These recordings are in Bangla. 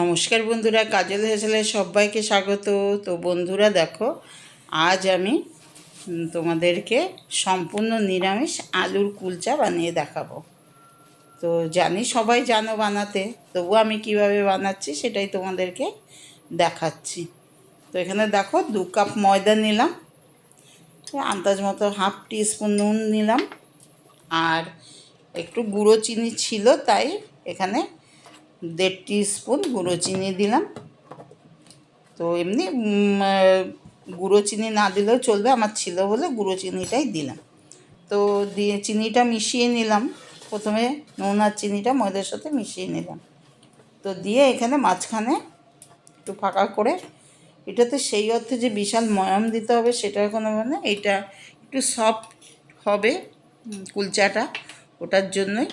নমস্কার বন্ধুরা, কাজল হেসেলে সবাইকে স্বাগত। তো বন্ধুরা দেখো, আজ আমি তোমাদেরকে সম্পূর্ণ নিরামিষ আলুর কুলচা বানিয়ে দেখাবো। তো জানি সবাই জানো বানাতে তবু আমি কীভাবে বানাচ্ছি সেটাই তোমাদেরকে দেখাচ্ছি। তো এখানে দেখো, দু কাপ ময়দা নিলাম আন্দাজ মতো হাফ টি স্পুন নুন নিলাম, আর একটু গুঁড়ো চিনি ছিল, তাই এখানে দেড় স্পুন গুঁড়ো চিনি দিলাম। তো এমনি গুঁড়ো চিনি না দিলেও চলবে, আমার ছিল বলে গুঁড়ো চিনিটাই দিলাম। তো দিয়ে চিনিটা মিশিয়ে নিলাম। প্রথমে নুন আর চিনিটা ময়দার সাথে মিশিয়ে নিলাম। তো দিয়ে এখানে মাঝখানে একটু ফাঁকা করে, এটাতে সেই অর্থে যে বিশাল ময়াম দিতে হবে, সেটা কোনো মানে এটা একটু সফট হবে কুলচাটা, ওটার জন্যই।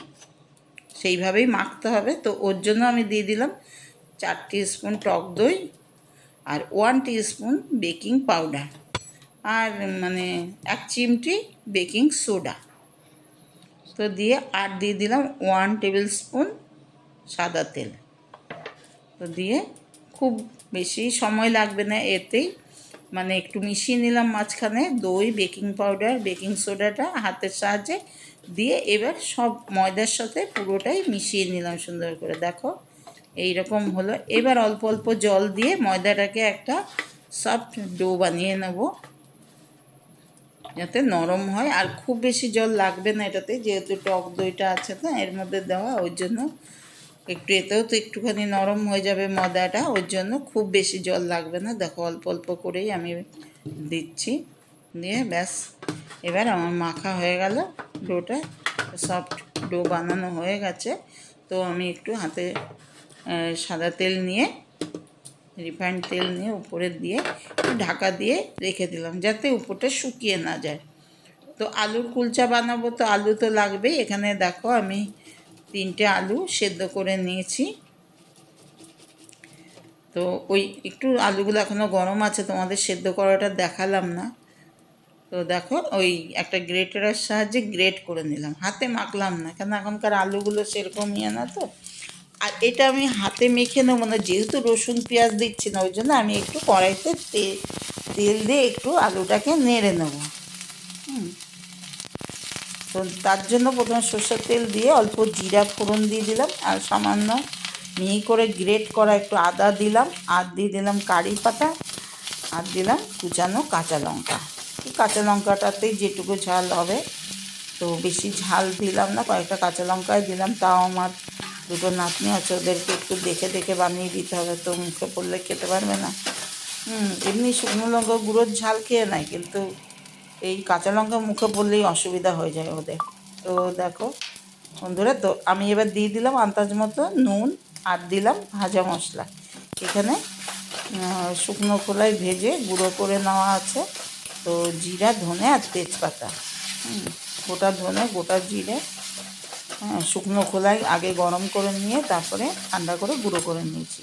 সেইভাবেই মাখতে হবে। তো ওর জন্য আমি দিয়ে দিলাম চার স্পুন টক দই আর ওয়ান স্পুন বেকিং পাউডার আর মানে এক চিমটি বেকিং সোডা তো দিয়ে আর দিয়ে দিলাম ওয়ান টেবিল স্পুন সাদা তেল। তো দিয়ে খুব বেশি সময় লাগবে না এতেই। মানে একটু মিশিয়ে নিলাম মাঝখানে দই, বেকিং পাউডার বেকিং সোডাটা হাতের সাহায্যে দিয়ে এবার সব ময়দার সাথে পুরোটাই মিশিয়ে নিলাম সুন্দর করে। দেখো এই রকম হলো। এবার অল্প অল্প জল দিয়ে ময়দাটাকে একটা সফট ডো বানিয়ে নেব, যাতে নরম হয়। আর খুব বেশি জল লাগবে না এটাতে, যেহেতু টক দইটা আছে তো এর মধ্যে দেওয়া, ওই জন্য একটু এতেও তো একটুখানি নরম হয়ে যাবে ময়দাটা, ওর জন্য খুব বেশি জল লাগবে না। দেখো, অল্প অল্প করেই আমি দিচ্ছি। দিয়ে ব্যাস, এবার আমার মাখা হয়ে গেল ডোটা। সফট ডো বানানো হয়ে গেছে। তো আমি একটু হাতে সাদা তেল নিয়ে, রিফাইন্ড তেল নিয়ে উপরে দিয়ে ঢাকা দিয়ে রেখে দিলাম, যাতে উপরটা শুকিয়ে না যায়। তো আলুর কুলচা বানাবো তো আলু তো লাগবেই। এখানে দেখো আমি তিনটে আলু সেদ্ধ করে নিয়েছি। তো ওই একটু আলুগুলো এখনও গরম আছে, তোমাদের সেদ্ধ করাটা দেখালাম না। তো দেখো, ওই একটা গ্রেটারের সাহায্যে গ্রেট করে নিলাম। হাতে মাখলাম না, কেন এখনকার আলুগুলো সেরকম ইয়ে না তো? আর এটা আমি হাতে মেখে নেব না, যেহেতু রসুন পেঁয়াজ দিচ্ছি না, ওই জন্য আমি একটু কড়াইতে তেল দিয়ে একটু আলুটাকে নেড়ে নেব। তো তার জন্য প্রথমে সর্ষের তেল দিয়ে অল্প জিরা ফোড়ন দিয়ে দিলাম আর সামান্য মিহি করে গ্রেট করা একটু আদা দিলাম। আর দিয়ে দিলাম কারি পাতা। আর দিলাম কুচানো কাঁচা লঙ্কা। কাঁচা লঙ্কাটাতেই যেটুকু ঝাল হবে, তো বেশি ঝাল দিলাম না, কয়েকটা কাঁচা লঙ্কায় দিলাম। তাও আমার দুটো নাতনি আছে, ওদেরকে একটু দেখে দেখে বানিয়ে দিতে হবে, তো মুখে পড়লে খেতে পারবে না। হুম, এমনি শুকনো লঙ্কা গুঁড়োর ঝাল খেয়ে নেয় কিন্তু এই কাঁচা লঙ্কা মুখে পড়লেই অসুবিধা হয়ে যায় ওদের। তো দেখো, বন্ধুরা, তো আমি এবার দিয়ে দিলাম আন্দাজ মতো নুন আর দিলাম ভাজা মশলা। এখানে শুকনো খোলায় ভেজে গুঁড়ো করে নেওয়া আছে। তো জিরা, ধনে আর তেজপাতা। গোটা ধনে, গোটা জিরে হ্যাঁ শুকনো খোলায় আগে গরম করে নিয়ে তারপরে ঠান্ডা করে গুঁড়ো করে নিয়েছি।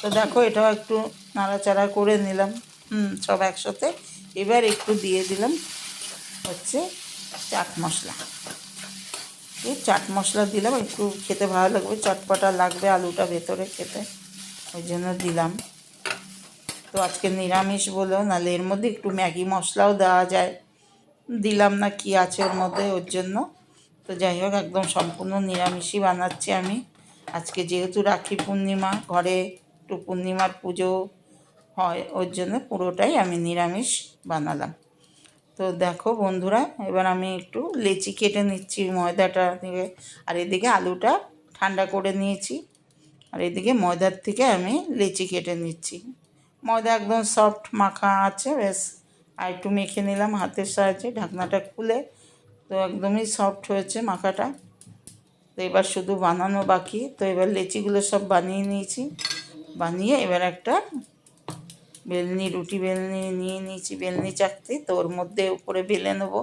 তো দেখো, এটাও একটু নাড়াচাড়া করে নিলাম। হুম, সব একসাথে এবার একটু দিয়ে দিলাম হচ্ছে চাট মশলা। এই চাট মশলা দিলাম, একটু খেতে ভালো লাগবে, চটপটা লাগবে আলুটা ভেতরে খেতে, ওই জন্য দিলাম। তো আজকে নিরামিষ বলেও নাহলে এর মধ্যে একটু ম্যাগি মশলাও দেওয়া যায়। দিলাম না কি আছে ওর মধ্যে, ওর জন্য। তো যাই হোক, একদম সম্পূর্ণ নিরামিষই বানাচ্ছি আমি। আজকে যেহেতু রাখি পূর্ণিমা, ঘরে একটু পূর্ণিমার পুজো হয়, ওর জন্য পুরোটাই আমি নিরামিষ বানালাম। তো দেখো বন্ধুরা, এবার আমি একটু লেচি কেটে নিচ্ছি ময়দাটা থেকে। আর এদিকে আলুটা ঠান্ডা করে নিয়েছি। আর এদিকে ময়দার থেকে আমি লেচি কেটে নিচ্ছি। ময়দা একদম সফট মাখা আছে, বেশ। আর একটু মেখে নিলাম হাতের সাহায্যে, ঢাকনাটা খুলে। তো একদমই সফট হয়েছে মাখাটা। তো এবার শুধু বানানো বাকি। তো এবার লেচিগুলো সব বানিয়ে নিয়েছি। বানিয়ে এবার একটা বেলনি, রুটি বেলনি নিয়ে নিয়েছি, বেলনি চাকতি তো ওর মধ্যে উপরে বেলে নেব।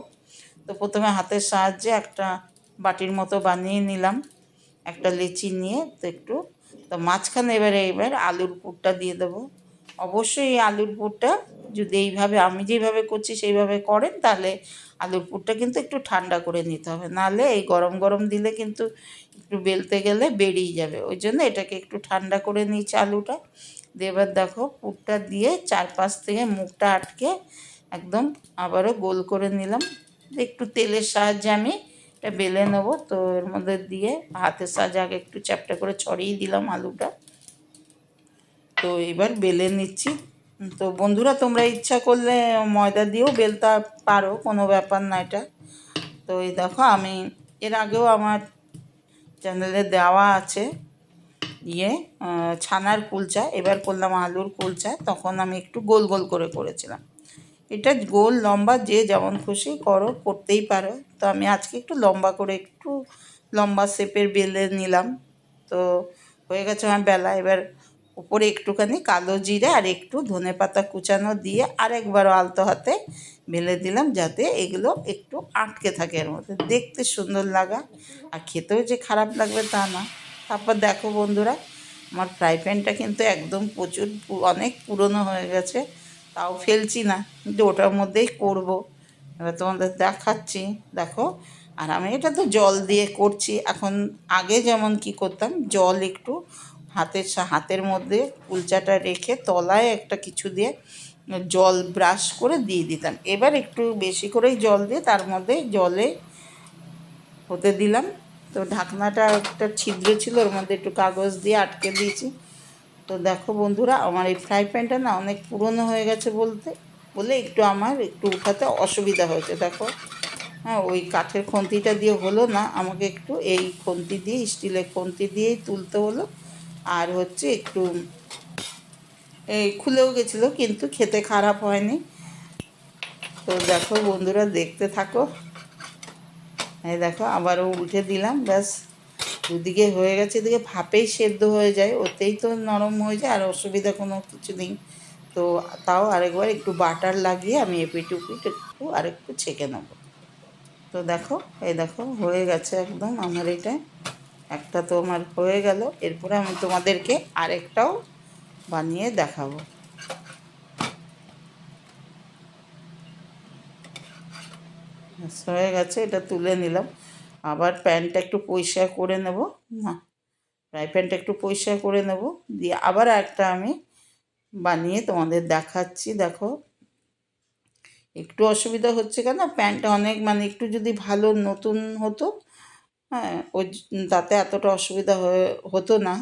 তো প্রথমে হাতের সাহায্যে একটা বাটির মতো বানিয়ে নিলাম, একটা লিচি নিয়ে। তো একটু, তো মাঝখানে এবারে, এবার আলুর পুরটা দিয়ে দেবো। অবশ্যই এই আলুর পুরটা যদি এইভাবে, আমি যেইভাবে করছি সেইভাবে করেন, তাহলে আলুর পুরটা কিন্তু একটু ঠান্ডা করে নিতে হবে। নাহলে এই গরম গরম দিলে কিন্তু একটু বেলতে গেলে বেরিয়ে যাবে। ওই জন্য এটাকে একটু ঠান্ডা করে নিয়েছি আলুটা। দিয়ে এবার দেখো পুরটা দিয়ে চারপাশ থেকে মুখটা আটকে একদম আবারও গোল করে নিলাম। একটু তেলের সাহায্যে আমি এটা বেলে নেব। তো এর মধ্যে দিয়ে হাতের সাহায্যে আগে একটু চ্যাপটা করে ছড়িয়ে দিলাম আলুটা। তো এবার বেলে নিচ্ছি। তো বন্ধুরা, তোমরা ইচ্ছা করলে ময়দা দিয়েও বেলতে পারো, কোনো ব্যাপার না এটা। তো এই দেখো, আমি এর আগেও আমার চ্যানেলে দেওয়া আছে ইয়ে ছানার কুলচা। এবার করলাম আলুর কুলচা, তখন আমি একটু গোল গোল করে করেছিলাম। এটা গোল, লম্বা, যে যেমন খুশি করো, করতেই পারো। তো আমি আজকে একটু লম্বা করে, একটু লম্বা শেপের বেলে নিলাম। তো হয়ে গেছে আমার বেলা, এবার উপরে একটুখানি কালো জিরে আর একটু ধনে পাতা কুচানো দিয়ে আরেকবারও আলতো হাতে বেলে দিলাম যাতে এগুলো একটু আটকে থাকে এর মধ্যে। দেখতে সুন্দর লাগা আর খেতেও যে খারাপ লাগবে তা না। তারপর দেখো বন্ধুরা, আমার ফ্রাই প্যানটা কিন্তু একদম প্রচুর অনেক পুরনো হয়ে গেছে, তাও ফেলছি না, কিন্তু ওটার মধ্যেই করব। এবার তোমাদের দেখাচ্ছি, দেখো। আর আমি এটা তো জল দিয়ে করছি, এখন আগে যেমন কি করতাম, জল একটু হাতের হাতের মধ্যে কুলচাটা রেখে তলায় একটা কিছু দিয়ে জল ব্রাশ করে দিয়ে দিতাম। এবার একটু বেশি করেই জল দিয়ে তার মধ্যে জলে হতে দিলাম। তো ঢাকনাটা একটা ছিদ্র ছিল, ওর মধ্যে একটু কাগজ দিয়ে আটকে দিয়েছি। তো দেখো বন্ধুরা, আমার এই ফ্রাই প্যানটা না অনেক পুরনো হয়ে গেছে বলতে, বলে একটু আমার একটু উঠাতে অসুবিধা হয়েছে। দেখো হ্যাঁ ওই কাঠের খুন্তিটা দিয়ে হলো না, আমাকে একটু এই খুন্তি দিয়ে, স্টিলের খুন্তি দিয়েই তুলতে হলো। আর হচ্ছে একটু, এই খুলেও গেছিল, কিন্তু খেতে খারাপ হয়নি। তো দেখো বন্ধুরা, দেখতে থাকো। এই দেখো, আবারও উঠে দিলাম, ব্যাস। দুদিকে হয়ে গেছে, এদিকে ভাপেই সেদ্ধ হয়ে যায়, ওতেই তো নরম হয়ে যায়, আর অসুবিধা কোনো কিছু নেই। তো তাও আরেকবার একটু বাটার লাগিয়ে আমি এপিট উপিট একটু আরেকটু ছেঁকে নেব। তো দেখো, এই দেখো, হয়ে গেছে একদম আমার এটা একটা তো আমার হয়ে গেল, এরপরে আমি তোমাদেরকে আরেকটাও বানিয়ে দেখাবো। হয়ে গেছে, এটা তুলে নিলাম। আবার প্যানটা একটু পরিষ্কার করে নেব। না, ফ্রাই প্যানটা একটু পরিষ্কার করে নেব। দিয়ে আবার একটা আমি বানিয়ে তোমাদের দেখাচ্ছি, দেখো। একটু অসুবিধা হচ্ছে কেন? প্যান্টটা অনেক মানে একটু যদি ভালো নতুন হতো হ্যাঁ ওই তাতে এতটা অসুবিধা হতো না।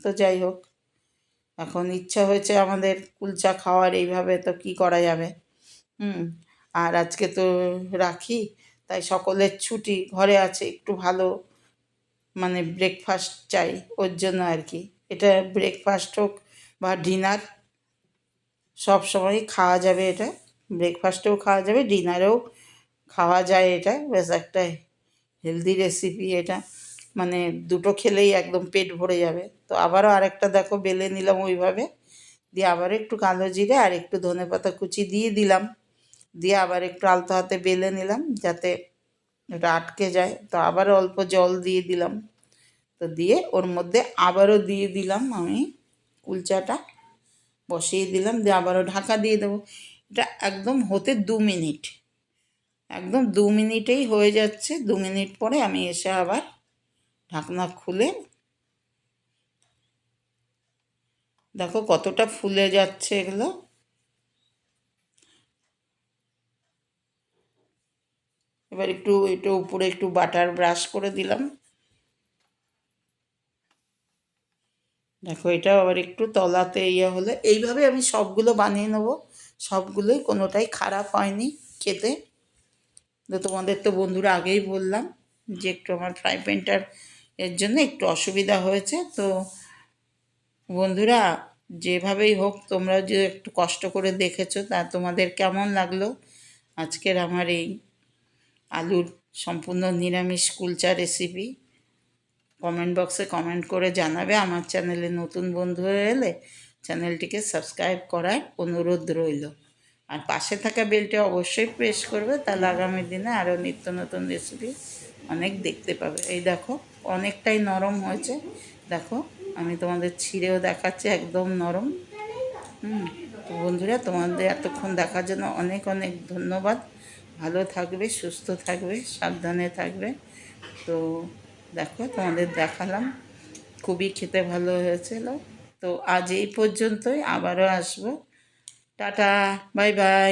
তো যাই হোক, এখন ইচ্ছা হয়েছে আমাদের কুলচা খাওয়ার এইভাবে তো কি করা যাবে? হুম, আর আজকে তো রাখি, তাই সকলের ছুটি, ঘরে আছে, একটু ভালো মানে ব্রেকফাস্ট চাই ওর জন্য আর কি। এটা ব্রেকফাস্ট হোক বা ডিনার সব সময় খাওয়া যাবে এটা। ব্রেকফাস্টেও খাওয়া যাবে ডিনারেও খাওয়া যায় এটা বেশ একটা হেলদি রেসিপি এটা। মানে দুটো খেলেই একদম পেট ভরে যাবে। তো আবারও আরেকটা দেখো, বেলে নিলাম ওইভাবে। দিয়ে আবার একটু কালো জিরে আর একটু ধনে পাতা কুচি দিয়ে দিলাম। দিয়ে আবার একটু আলতো হাতে বেলে নিলাম যাতে এটা আটকে যায়। তো আবার অল্প জল দিয়ে দিলাম। তো দিয়ে ওর মধ্যে আবারও দিয়ে দিলাম আমি কুলচাটা। বসিয়ে দিলাম। দিয়ে আবারও ঢাকা দিয়ে দেবো। এটা একদম হতে দু মিনিট। একদম দু মিনিটেই হয়ে যাচ্ছে। দু মিনিট পরে আমি এসে আবার ঢাকনা খুলে দেখো কতটা ফুলে যাচ্ছে এগুলো। এবার একটু এটা উপরে একটু বাটার ব্রাশ করে দিলাম। দেখো এটা আবার একটু তলাতে ইয়ে হলে। এইভাবে আমি সবগুলো বানিয়ে নেব। সবগুলোই কোনোটাই খারাপ হয়নি খেতে। তো তোমাদের তো বন্ধুরা আগেই বললাম যে একটু আমার ফ্রাই প্যানটার এর জন্য একটু অসুবিধা হয়েছে। তো বন্ধুরা, যেভাবেই হোক তোমরা যে একটু কষ্ট করে দেখেছ, তা তোমাদের কেমন লাগল? আজকের আমার এই আলুর সম্পূর্ণ নিরামিষ কুলচা রেসিপি কমেন্ট বক্সে কমেন্ট করে জানাবে আমার চ্যানেলে নতুন বন্ধু হয়ে এলে চ্যানেলটিকে সাবস্ক্রাইব করার অনুরোধ রইল। আর পাশে থাকা বেলটি অবশ্যই প্রেস করবে, তাহলে আগামী দিনে আরও নিত্য নতুন রেসিপি অনেক দেখতে পাবে। এই দেখো, অনেকটাই নরম হয়েছে। দেখো, আমি তোমাদের ছিঁড়েও দেখাচ্ছি, একদম নরম। হুম, তো বন্ধুরা, তোমাদের এতক্ষণ দেখার জন্য অনেক অনেক ধন্যবাদ। ভালো থাকবে, সুস্থ থাকবে, সাবধানে থাকবে। তো দেখো, তোমাদের দেখালাম, খুবই খেতে ভালো হয়েছিল। তো আজ এই পর্যন্তই, আবারও আসব। Tata bye bye